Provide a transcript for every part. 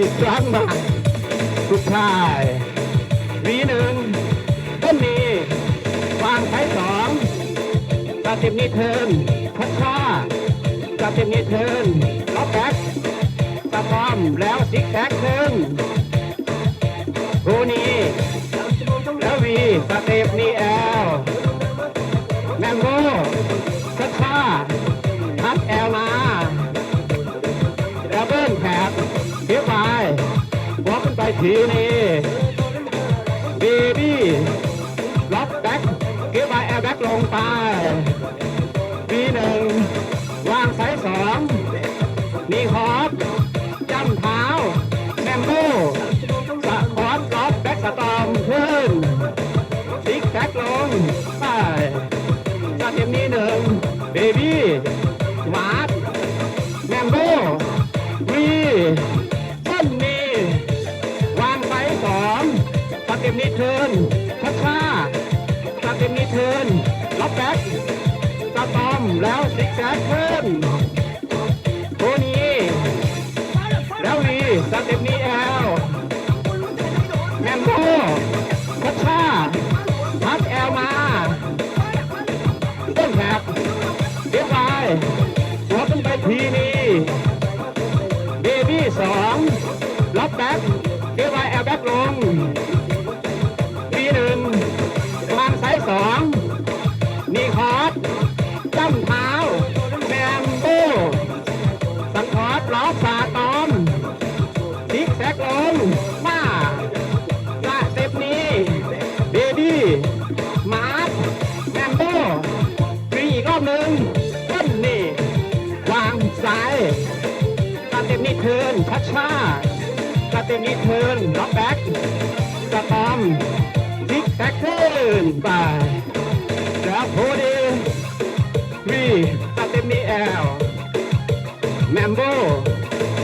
อีกครั้งมาสุกชายวีหนึ่งต้นนี้วางใช้สองกระติบนี้เทิร์นพัชชากระติบนี้เทิร์นล็อกแบ็กสะพอมแล้วซิกแซกเทิน ทีนี้เบบี้ล็อกแบ็กเก็บไว้แอร์แบ็กลงไปบีหนึ่งวางสายสองนี่ฮอ นี้เทิร์นพัชชาสเต็ปนี้เทิร์นล็อกแบ็กสตอมแล้วซิกแซกขึ้นโทนี้แล้ววีสเต็ปนี้แอลแมมโบพัชชาพัดแอลมาต้นแถบเรียบร้อยหัวขึ้นไปทีนี้เบบี้สอง แซกลงมาสเต็ปนี้เบบี้มาร์คแมมโบมีอีกรอบหนึ่งต้นนี่วางซ้ายสเต็ปนี้เทินชัดชาสเต็ปนี้เทิร์นล็อกแบ็กสตอมซิกแซกเทินไปแล้วโพดีวีสเต็ปนี้แอลแมมโบ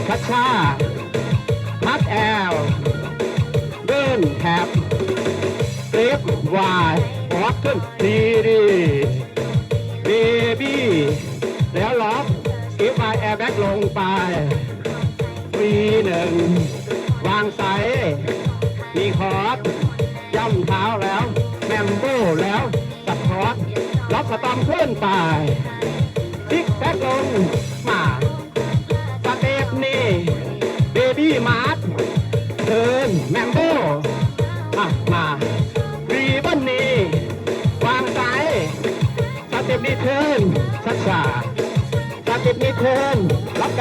ชัดชา พัดแอลเดินแถบเอฟวายออกขึ้นดีดีเบบี้แล้วล็อกเอฟวายแอร์แบ็กลงไปปีหนึ่งวางไซมีคอร์สย่ำเท้าแล้วแมมโบแล้วสปอร์ตล็อกสตอมขึ้นไปซิกแซกลงมา นแมมโบอะมารีบันนี่วางซ้ายสเต็ปนี้เทินช้าช้าๆสเต็ปนี้เทินรับแ